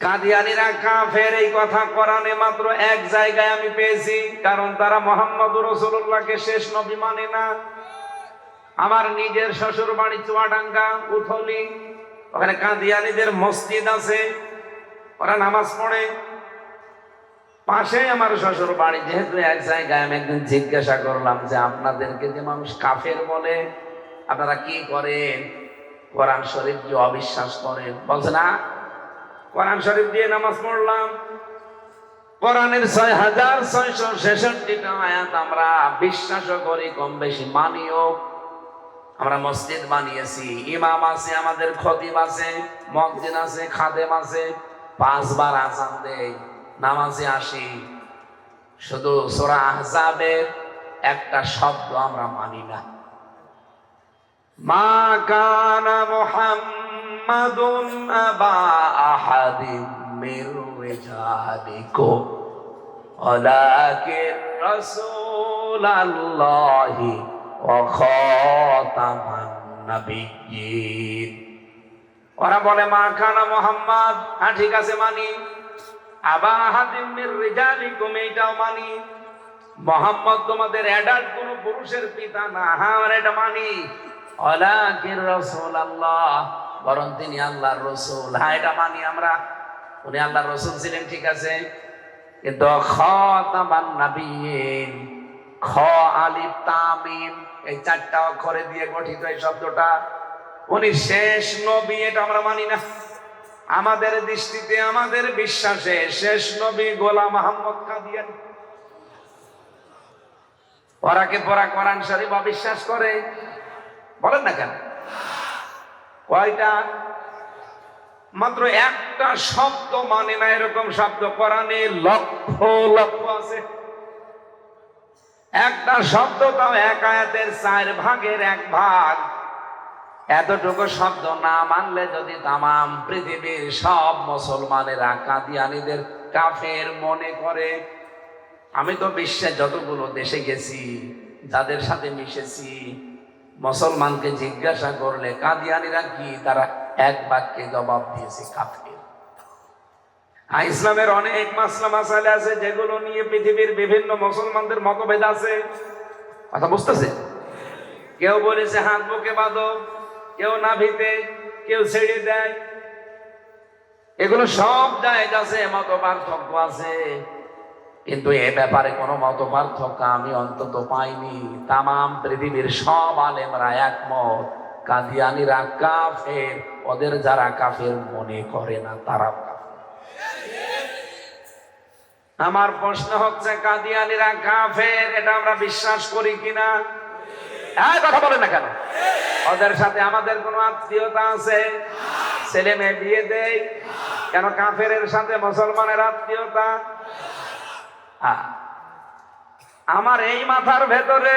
কাদিয়ানিরা কাফের, এই কথা কোরআনে মাত্র এক জায়গায় আমি পেয়েছি, কারণ তারা মোহাম্মদ রসুল্লাহকে শেষ নবী মানে না। আমার নিজের শ্বশুর বাড়ি চুয়াডাঙ্গা, উথলি, ওখানে কাদিয়ানিদের মসজিদ আছে, ওরা নামাজ পড়ে। পাশে আমার শ্বশুর বাড়ি যেহেতু এক জায়গায় আমি একদিন জিজ্ঞাসা করলাম যে আপনাদেরকে যে মানুষ কাফের বলে, আপনারা কি করেন? কোরআন শরীফ যে অবিশ্বাস করেন? বলছে, না। কোরআন শরীফ দিয়ে নামাজ পড়লাম। কোরআনের ছয় হাজার ছয়শো ছেষট্টিটা আয়াত আমরা বিশ্বাসও করি কম বেশি মানিও। আমরা মসজিদ বানিয়েছি, ইমাম আছে, আমাদের খতিব আছে, মসজিদ আছে, খাদেম আছে, পাঁচবার আজান দেয়, নামাজে আসি। শুধু সোরা আহজাবের একটা শব্দ আমরা মানি না। মা কানা মুহাম্মাদুন আবা আহাদিন মির রিজালিকুম। ওয়ালাকিন রাসূলাল্লাহি ওয়া খাতামান নাবিয়্যিন। ওরা বলে, মা খানা মোহাম্মদ? হ্যাঁ ঠিক আছে, মানি। আবা আহাদিন মির রিজালিকুম, এইটাও মানি। মোহাম্মদ, তোমাদের অ্যাডাল্ট কোন পুরুষের পিতা না। হ্যাঁ এটা মানি। ওয়ালাকিন রাসূলাল্লাহ বরং তিনি আল্লাহর রসুল। হ্যাঁ এটা মানি আমরা। উনি আল্লাহর রসুল ছিলেন, ঠিক আছে? কিন্তু খ আলিফ তামিম এই চারটা অক্ষরে দিয়ে গঠিত এই শব্দটা। উনি শেষ নবী, এটা আমরা মানি না। আমাদের দৃষ্টিতে, আমাদের বিশ্বাসে শেষ নবী গোলাম মোহাম্মদ কাদিয়ানি। ওরাকে পড়া কোরআন শরীফ অবিশ্বাস করে? বলেন না কেন? কয়টা? মাত্র একটা শব্দ মানে না এরকম শব্দ, কোরআনে লক্ষ লক্ষ আছে। একটা শব্দ তাও এক আয়াতের চার ভাগের এক ভাগ। এতটুকু শব্দ না মানলে যদি তামাম পৃথিবীর সব মুসলমানেরা কাদিয়ানিদের কাফের মনে করে। আমি তো বিশ্বের যতগুলো দেশে গেছি, যাদের সাথে মিশেছি মুসলমানকে জিজ্ঞাসা করলে, কাদিয়ানিরা কি? তারা এক বাক্যে জবাব দিয়েছে, কাফের। ইসলামের অনেক মাসলা মাসালে আছে, যেগুলো নিয়ে পৃথিবীর বিভিন্ন মুসলমানদের মতভেদ আছে। কথা বুঝতেছে? কেউ বলেছে, হাত বুকে বাঁধো, কেউ নাভিতে, কেউ ছেড়ে দেয়। এগুলো সব জায়গা আছে মত পার্থক্য আছে। কিন্তু এ ব্যাপারে কোনো মত পার্থক্য আমি অন্তত পাইনি। তামাম পৃথিবীর সব আলেমরা একমত। কাদিয়ানিরা কাফের, ওদের যারা কাফের মনে করে না তারা আমার প্রশ্ন হচ্ছে, কাদিয়ানিরা কাফের, এটা আমরা বিশ্বাস করি কিনা? কথা বলেন না কেন? ওদের সাথে আমাদের কোনো আত্মীয়তা আছে? ছেলে মেয়ে বিয়ে দেয়? কেন কাফের সাথে মুসলমানের আত্মীয়তা। আমার এই মাথার ভেতরে